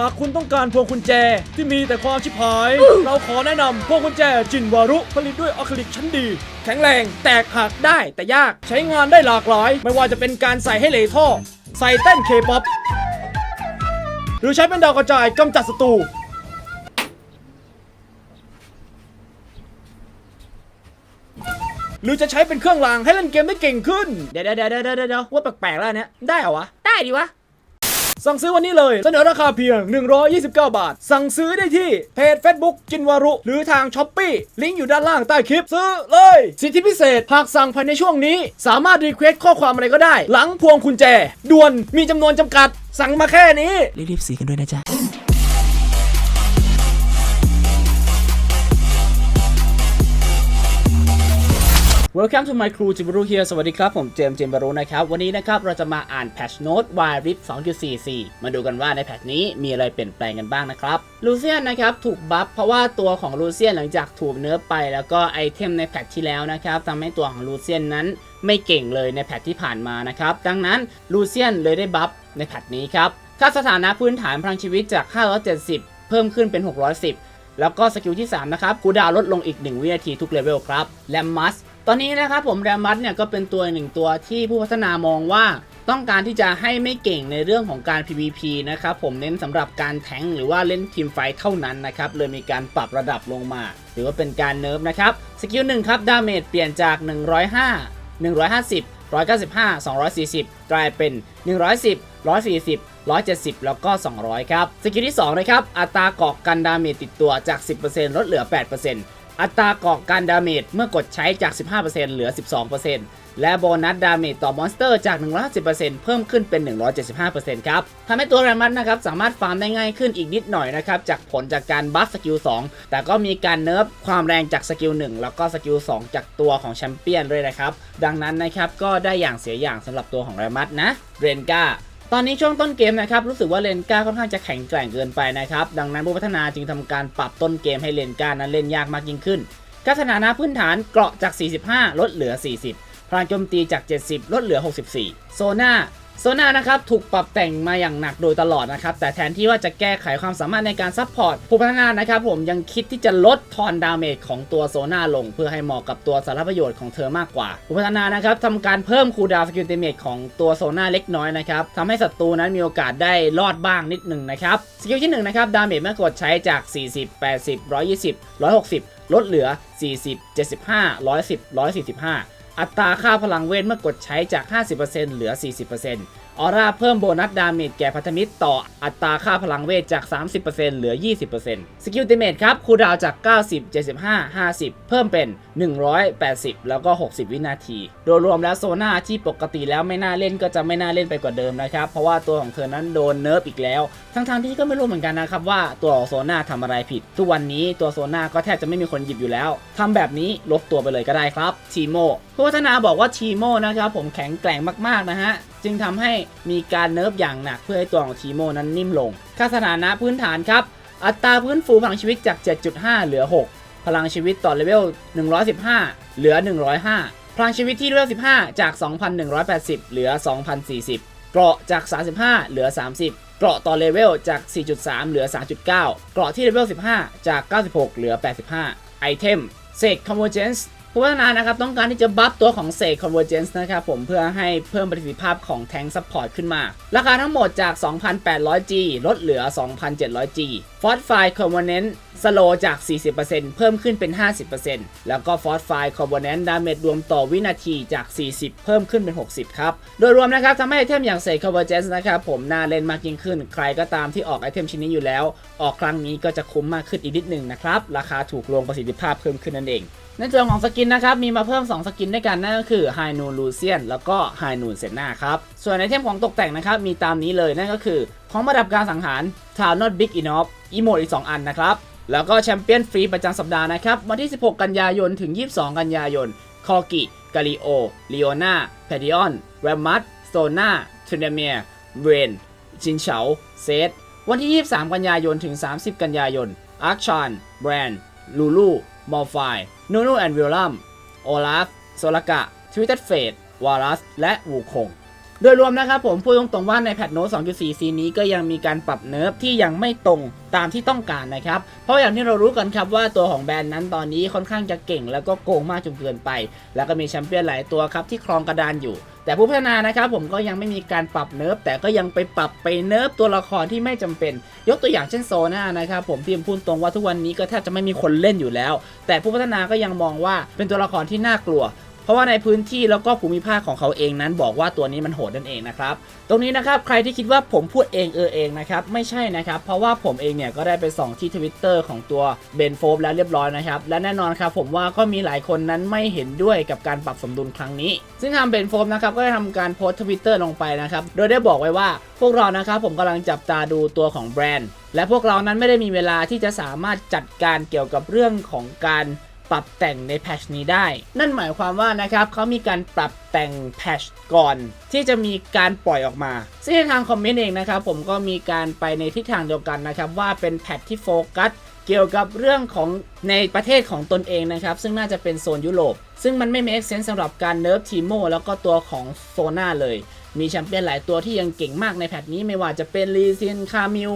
หากคุณต้องการพวงกุญแจที่มีแต่ความชิบหาย เราขอแนะนำพวงกุญแจจินวารุผลิตด้วยอะคริลิกชั้นดี แข็งแรงแตกหักได้แต่ยากใช้งานได้หลากหลาย ไม่ว่าจะเป็นการใส่ให้เหลท่อ ใส่เต้นเคป๊อปหรือใช้เป็นดาวกระจายกำจัดศัตรูหรือจะใช้เป็นเครื่องรางให้เล่นเกมได้เก่งขึ้น เดี๋ยวเดี๋ยวเดี๋ยวเดี๋ยวเดี๋ยวว่าแปลกๆแล้วอันเนี้ยได้เหรอวะ ได้ดิวะ สั่งซื้อวันนี้เลย เสนอราคาเพียง 129 บาท สั่งซื้อได้ที่เพจ Facebook จินวารุ หรือทางช้อปปีลิงก์อยู่ด้านล่างใต้คลิปซื้อเลย สิทธิพิเศษหากสั่งภายในช่วงนี้ สามารถรีเควสข้อความอะไรก็ได้ หลังพวงกุญแจด่วนมีจำนวนจำกัด สั่งมาแค่นี้รีบๆสีกันด้วยนะจ๊ะ Welcome to my crew จิบารุ here สวัสดีครับ ผมเจมส์เจมบารุนะครับ วันนี้นะครับ เราจะมาอ่าน patch note y r i p 2.44 มาดูกันว่าในแพทนี้มีอะไรเปลี่ยนแปลงกันบ้างนะครับลูเซียนนะครับ ถูกบัฟเพราะว่าตัวของลูเซียนหลังจากถูกเนื้อไป แล้วก็ไอเทมในแพทที่แล้วนะครับทำให้ตัวของลูเซียนนั้นไม่เก่งเลยในแพทที่ผ่านมานะครับดังนั้นลูเซียนเลยได้บัฟในแพทนี้ครับค่าสถานะพื้นฐานพลังชีวิตจาก 570 เพิ่มขึ้นเป็น 610 แล้วก็สกิลที่ 3 นะครับคูดาวน์ลดลงอีก 1 วินาทีทุกเลเวลครับ แลมมัส ตอนนี้นะครับผมแรมัสเนี่ยก็เป็นตัวหนึ่งตัวที่ผู้พัฒนามองว่าต้องการที่จะให้ไม่เก่งในเรื่องของการ PVP นะครับผมเน้นสำหรับการแทงหรือว่าเล่นทีมไฟเท่านั้นนะครับเลยมีการปรับระดับลงมาถือว่าเป็นการเนิร์ฟนะครับสกิลหนึ่งครับดาเมจเปลี่ยนจาก 105 150 195 240 กลายเป็น 110 140 170 แล้วก็ 200 ครับ สกิลที่2นะครับ อัตราเกาะกันดาเมจติดตัวจาก 10%ลดเหลือ 8% อัตราเกาะกันดาเมจเมื่อกดใช้จาก 15%เหลือ 12%และโบนัสดาเมจต่อมอนสเตอร์จาก 150%เพิ่มขึ้นเป็น 175%ครับทำให้ตัวแรมัสนะครับสามารถฟาร์มได้ง่ายขึ้นอีกนิดหน่อยนะครับ จากผลจากการบัฟสกิล 2 แต่ก็มีการเนิร์ฟความแรงจากสกิล 1 แล้วก็สกิล 2 จากตัวของแชมเปี้ยนด้วยนะครับ ดังนั้นนะครับก็ได้อย่างเสียอย่างสำหรับตัวของแรมัสนะเรนกา ตอนนี้ช่วงต้นเกมนะครับรู้สึกว่าเลนก้าค่อนข้างจะแข็งแกร่งเกินไปนะครับ ดังนั้นผู้พัฒนาจึงทำการปรับต้นเกมให้เลนก้านั้นเล่นยากมากยิ่งขึ้นการสถานะพื้นฐานเกราะจาก 45 ลดเหลือ 40พลังโจมตีจาก 70 ลดเหลือ 64 โซน่า โซน่านะครับถูกปรับแต่งมาอย่างหนักโดยตลอดนะครับ แต่แทนที่ว่าจะแก้ไขความสามารถในการซัพพอร์ตผู้พัฒนานะครับผมยังคิดที่จะลดทอนดาเมจของตัวโซน่าลง เพื่อให้เหมาะกับตัวสารประโยชน์ของเธอมากกว่า ผู้พัฒนานะครับทำการเพิ่มคูดาวสกิลเตเมจของตัวโซน่าเล็กน้อยนะครับทำให้ศัตรูนั้นมีโอกาสได้รอดบ้างนิดหนึ่งนะครับสกิลที่หนึ่งนะครับดาเมจเมื่อกดใช้จาก 40 80 120 160 ลดเหลือ 40 75 110 145 อัตราค่าพลังเวทเมื่อกดใช้จาก 50%เหลือ 40%ออร่าเพิ่มโบนัสดาเมจแก่พันธมิตรต่ออัตราค่าพลังเวทจาก 30%เหลือ 20%สกิลติเมทครับคูดาวจาก 90 75 50 เพิ่มเป็น 180 แล้วก็ 60 วินาที โดยรวมแล้วโซน่าที่ปกติแล้วไม่น่าเล่นก็จะไม่น่าเล่นไปกว่าเดิมนะครับ เพราะว่าตัวของเธอนั้นโดนเนิร์ฟอีกแล้ว ทั้งๆที่ก็ไม่รู้เหมือนกันนะครับว่าตัวของโซน่าทำอะไรผิด ทุกวันนี้ตัวโซน่าก็แทบจะไม่มีคนหยิบอยู่แล้วทำแบบนี้ลบตัวไปเลยก็ได้ครับทีโมผู้พัฒนาบอกว่าทีโมนะครับผมแข็งแกร่งมากๆนะฮะ จึงทำให้มีการเนิร์ฟอย่างหนักเพื่อให้ตัวของทีโมนั้นนิ่มลง ค่าสถานะพื้นฐานครับ อัตราพื้นฟูพลังชีวิตจาก 7.5 เหลือ 6 พลังชีวิตต่อเลเวล 115 เหลือ 105 พลังชีวิตที่เลเวล 15 จาก 2,180 เหลือ 2,040 เกราะจาก 35 เหลือ 30เกราะต่อเลเวลจาก 4.3 เหลือ 3.9 เกราะที่เลเวล 15 จาก 96 เหลือ 85 ไอเทมเซกคอมโ e เจนส์ ผู้พัฒนานะครับต้องการที่จะบัฟตัวของเซก Convergence นะครับผมเพื่อให้เพิ่มประสิทธิภาพของแทงซัพพอร์ตขึ้นมา ราคาทั้งหมดจาก 2,800G ลดเหลือ 2,700G f o r t f i Component สโลจาก 40%เพิ่มขึ้นเป็น 50%แล้วก็ f o r t f i Component ดาเมจรวมต่อวินาทีจาก 40 เพิ่มขึ้นเป็น 60 ครับ โดยรวมนะครับทำให้ไอเทมอย่างเซก Convergence นะครับผมน่าเล่นมากยิ่งขึ้น ใครก็ตามที่ออกไอเทมชิ้นนี้อยู่แล้ว ออกครั้งนี้ก็จะคุ้มมากขึ้นอีกนิดหนึ่งนะครับราคาถูกลงประสิทธิภาพเพิ่มขึ้นนั่นเอง ในส่วนของสกินนะครับ มีมาเพิ่ม 2 สกินด้วยกันนั่นก็คือ High Noon Lucian แล้วก็ High Noon Senna ครับ ส่วนไอเทมของตกแต่งนะครับ มีตามนี้เลยนั่นก็คือของประดับการสังหาร Town Not Big Enough อีโมดอีก 2 อันนะครับ แล้วก็แชมเปี้ยนฟรีประจำสัปดาห์นะครับ วันที่ 16 กันยายนถึง 22 กันยายนคอกิกาลิโอลีโอนาแพดิออนแรมมัสโซนาทรเนเมียเบรนชินเฉาเซตวันที่ 23 กันยายนถึง 30 กันยายนอาร์ชานแบรนลูลูมอลไฟ นูนูแอนด์วิลลัมโอลาฟโซลากะทวิตเตอร์เฟดวารัส และวูคง โดยรวมนะครับผมพูดตรงๆว่าในแพทโน้ต2.4 ซีนี้ก็ยังมีการปรับเนิร์ฟที่ยังไม่ตรงตามที่ต้องการนะครับ เพราะอย่างที่เรารู้กันครับว่าตัวของแบรนด์นั้นตอนนี้ค่อนข้างจะเก่งแล้วก็โกงมากจนเกินไป แล้วก็มีแชมเปี้ยนหลายตัวครับที่ครองกระดานอยู่ แต่ผู้พัฒนานะครับผมก็ยังไม่มีการปรับเนิร์ฟแต่ก็ยังไปปรับไปเนิร์ฟตัวละครที่ไม่จำเป็น ยกตัวอย่างเช่นโซน่านะครับผมที่ผมพูดตรงว่าทุกวันนี้ก็แทบจะไม่มีคนเล่นอยู่แล้ว แต่ผู้พัฒนาก็ยังมองว่าเป็นตัวละครที่น่ากลัว เพราะว่าในพื้นที่แล้วก็ภูมิภาคของเขาเองนั้น บอกว่าตัวนี้มันโหดนั่นเองนะครับ ตรงนี้นะครับใครที่คิดว่าผมพูดเองเออเองนะครับไม่ใช่นะครับ เพราะว่าผมเองเนี่ยก็ได้ไปส่องที่ทวิตเตอร์ของตัวเบนโฟบแล้วเรียบร้อยนะครับ และแน่นอนครับผมว่าก็มีหลายคนนั้นไม่เห็นด้วยกับการปรับสมดุลครั้งนี้ ซึ่งทางเบนโฟบนะครับก็ได้ทำการโพสต์ทวิตเตอร์ลงไปนะครับโดยได้บอกไว้ว่าพวกเรานะครับผมกำลังจับตาดูตัวของแบรนด์และพวกเรานั้นไม่ได้มีเวลาที่จะสามารถจัดการเกี่ยวกับเรื่องของการ ปรับแต่งในแพชนี้ได้ นั่นหมายความว่านะครับเขามีการปรับแต่งแพชก่อน ที่จะมีการปล่อยออกมา ซึ่งในทางคอมเมนต์เองนะครับ ผมก็มีการไปในทิศทางเดียวกันนะครับ ว่าเป็นแพทที่โฟกัสเกี่ยวกับเรื่องของในประเทศของตนเองนะครับ ซึ่งน่าจะเป็นโซนยุโรป ซึ่งมันไม่ make sense สำหรับการเนิร์ฟทีโมแล้วก็ตัวของโซนาเลย มีแชมเปี้ยนหลายตัวที่ยังเก่งมากในแพทนี้ไม่ว่าจะเป็นลีซินคามิล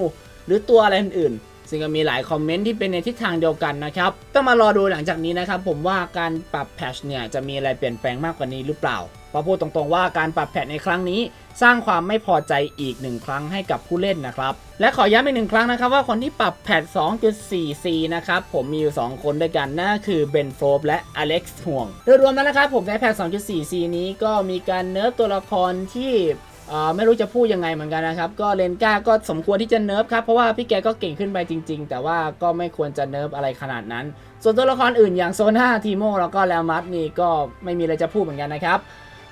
หรือตัวอะไรอื่นๆ ซึ่งก็มีหลายคอมเมนต์ที่เป็นในทิศทางเดียวกันนะครับต้องมารอดูหลังจากนี้นะครับผมว่าการปรับแพชเนี่ยจะมีอะไรเปลี่ยนแปลงมากกว่านี้หรือเปล่าเพราะพูดตรงๆว่าการปรับแพทในครั้งนี้ สร้างความไม่พอใจอีกหนึ่งครั้งให้กับผู้เล่นนะครับ และขอย้ำอีกหนึ่งครั้งนะครับว่าคนที่ปรับแพท 2.4c นะครับผมมีอยู่ 2 คนด้วยกันนั่นคือเบนโฟบและอเล็กซ์ห่วงโดยรวมแล้วนะครับผมในแพท 2.4c นี้ก็มีการเนิร์ฟตัวละครที่ ไม่รู้จะพูดยังไงเหมือนกันนะครับ ก็เลนก้าก็สมควรที่จะเนิร์ฟครับ เพราะว่าพี่แกก็เก่งขึ้นไปจริง ๆ แต่ว่าก็ไม่ควรจะเนิร์ฟอะไรขนาดนั้น ส่วนตัวละครอื่นอย่างโซน่าทีโมแล้วก็แลมัสนี่ก็ไม่มีอะไรจะพูดเหมือนกันนะครับ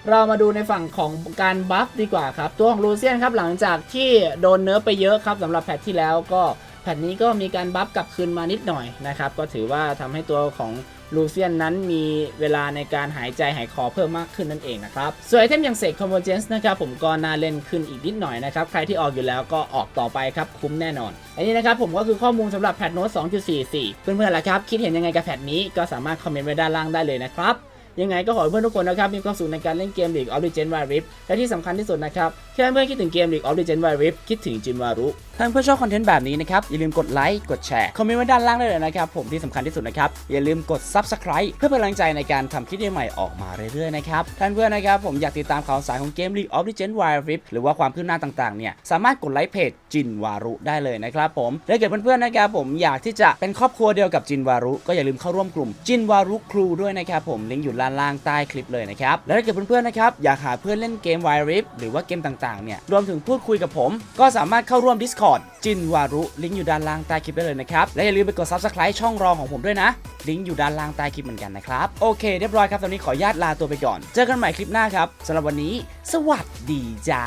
เรามาดูในฝั่งของการบัฟดีกว่าครับ ตัวของลูเซียนครับหลังจากที่โดนเนิร์ฟไปเยอะครับสำหรับแพทที่แล้วก็ แพทนี้ก็มีการบัฟกลับคืนมานิดหน่อยนะครับ ก็ถือว่าทำให้ตัวของลูเซียนนั้นมีเวลาในการหายใจหายคอเพิ่มมากขึ้นนั่นเองนะครับ ส่วนไอเทมอย่างเสกคอมโบเจนส์นะครับผมก็น่าเล่นขึ้นอีกนิดหน่อยนะครับ ใครที่ออกอยู่แล้วก็ออกต่อไปครับ คุ้มแน่นอน อันนี้นะครับผมก็คือข้อมูลสำหรับแพทโน้ต2.44 เพื่อนๆล่ะครับ คิดเห็นยังไงกับแพทนี้ก็สามารถคอมเมนต์ไว้ด้านล่างได้เลยนะครับยังไงก็ขอให้เพื่อนทุกคนนะครับ มีความสุขในการเล่นเกม League of Legends Wild Rift และที่สำคัญที่สุดนะครับแค่เพื่อนคิดถึงเกม League of Legends Wild Rift คิดถึงจินวารุ ถ้าเพื่อนชอบคอนเทนต์แบบนี้นะครับ อย่าลืมกดไลค์ กดแชร์ คอมเมนต์ไว้ด้านล่างได้เลยนะครับผมที่สำคัญที่สุดนะครับ อย่าลืมกด Subscribe เพื่อเป็นกำลังใจในการทำคลิปใหม่ๆออกมาเรื่อยๆนะครับ ท่านเพื่อนนะครับผมอยากติดตามข่าวสารของเกม League of Legends Wild Rift หรือว่าความคืบหน้าต่างๆเนี่ยสามารถกดไลค์เพจจินวารุได้เลยนะครับผมและเกิดเพื่อนๆนะครับผมอยากที่จะเป็นครอบครัวเดียวกับจินวารุก็อย่าลืมเข้าร่วมกลุ่มจินวารุครูด้วยนะครับผมลิงก์อยู่ด้านล่างใต้คลิปเลยนะครับและถ้าเกิดเพื่อนๆนะครับอยากหาเพื่อนเล่นเกม Wild Rift หรือว่าเกมต่างๆเนี่ยรวมถึงพูดคุยกับผม ก็สามารถเข้าร่วม Discord จินวารุลิงก์อยู่ด้านล่างใต้คลิปได้เลยนะครับ และอย่าลืมไปกด Subscribe ช่องรองของผมด้วยนะ ลิงก์อยู่ด้านล่างใต้คลิปเหมือนกันนะครับ โอเคเรียบร้อยครับ ตอนนี้ขออนุญาตลาตัวไปก่อน เจอกันใหม่คลิปหน้าครับสำหรับวันนี้ สวัสดีจ้า